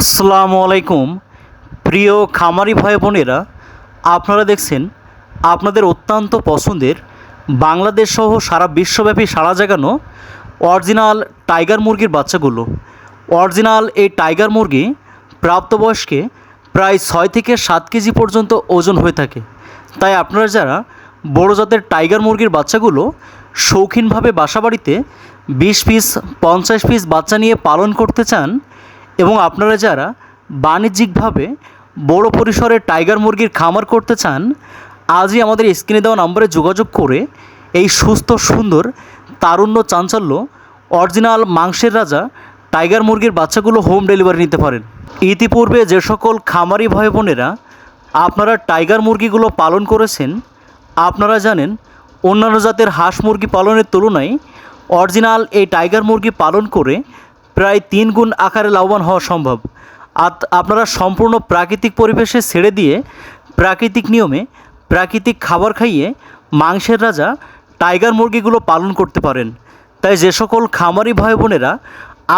আসসালামু আলাইকুম। প্রিয় খামারি ভাই বোনেরা, আপনারা দেখছেন আপনাদের অত্যন্ত পছন্দের বাংলাদেশ সহ সারা বিশ্বব্যাপী সারা জাগানো অরিজিনাল টাইগার মুরগির বাচ্চাগুলো। অরিজিনাল এই টাইগার মুরগি প্রাপ্তবয়স্কে প্রায় ছয় থেকে সাত কেজি পর্যন্ত ওজন হয়ে থাকে। তাই আপনারা যারা বড় জাতের টাইগার মুরগির বাচ্চাগুলো শৌখিনভাবে বাসাবাড়িতে বিশ পিস, পঞ্চাশ পিস বাচ্চা নিয়ে পালন করতে চান এবং আপনারা যারা বাণিজ্যিকভাবে বড় পরিসরে টাইগার মুরগির খামার করতে চান, আজই আমাদের স্ক্রিনে দেওয়া নম্বরে যোগাযোগ করে এই সুস্থ, সুন্দর, তারুণ্য, চাঞ্চল্য, অরিজিনাল মাংসের রাজা টাইগার মুরগির বাচ্চাগুলো হোম ডেলিভারি নিতে পারেন। ইতিপূর্বে যে সকল খামারি ভাই বোনেরা আপনারা টাইগার মুরগিগুলো পালন করেছেন, আপনারা জানেন অন্যান্য জাতের হাঁস মুরগি পালনের তুলনায় অরিজিনাল এই টাইগার মুরগি পালন করে প্রায় তিন গুণ আকারে লাভবান হওয়া সম্ভব। আপনারা সম্পূর্ণ প্রাকৃতিক পরিবেশে ছেড়ে দিয়ে প্রাকৃতিক নিয়মে প্রাকৃতিক খাবার খাইয়ে মাংসের রাজা টাইগার মুরগিগুলো পালন করতে পারেন। তাই যে সকল খামারি ভাই বোনেরা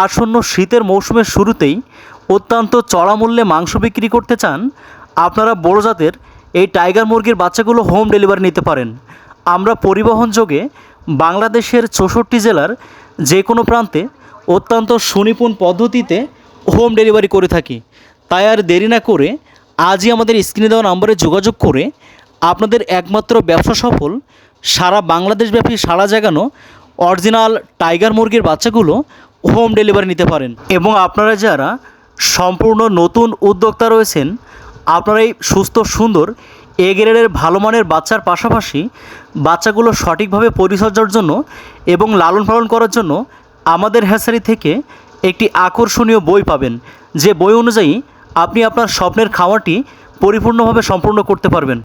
আসন্ন শীতের মৌসুমের শুরুতেই অত্যন্ত চড়া মূল্যে মাংস বিক্রি করতে চান, আপনারা বড় জাতের এই টাইগার মুরগির বাচ্চাগুলো হোম ডেলিভারি নিতে পারেন। আমরা পরিবহন যোগে বাংলাদেশের চৌষট্টি জেলার যে কোনো প্রান্তে অত্যন্ত সুনিপুণ পদ্ধতিতে হোম ডেলিভারি করে থাকি। তাই আর দেরি না করে আজই আমাদের স্ক্রিনে দেওয়া নম্বরে যোগাযোগ করে আপনাদের একমাত্র ব্যবসা সফল, সারা বাংলাদেশব্যাপী সারা জাগানো অরিজিনাল টাইগার মুরগির বাচ্চাগুলো হোম ডেলিভারি নিতে পারেন। এবং আপনারা যারা সম্পূর্ণ নতুন উদ্যোক্তা রয়েছেন, আপনারা এই সুস্থ, সুন্দর, এ ভালো মানের বাচ্চার পাশাপাশি বাচ্চাগুলো সঠিকভাবে পরিচর্যার জন্য এবং লালন পালন করার জন্য আমাদের হ্যাসারি থেকে একটি আকর্ষণীয় বই পাবেন। যে বই অনুযায়ী আপনি আপনার স্বপ্নের খাওয়াটি পরিপূর্ণভাবে সম্পূর্ণ করতে পারবেন।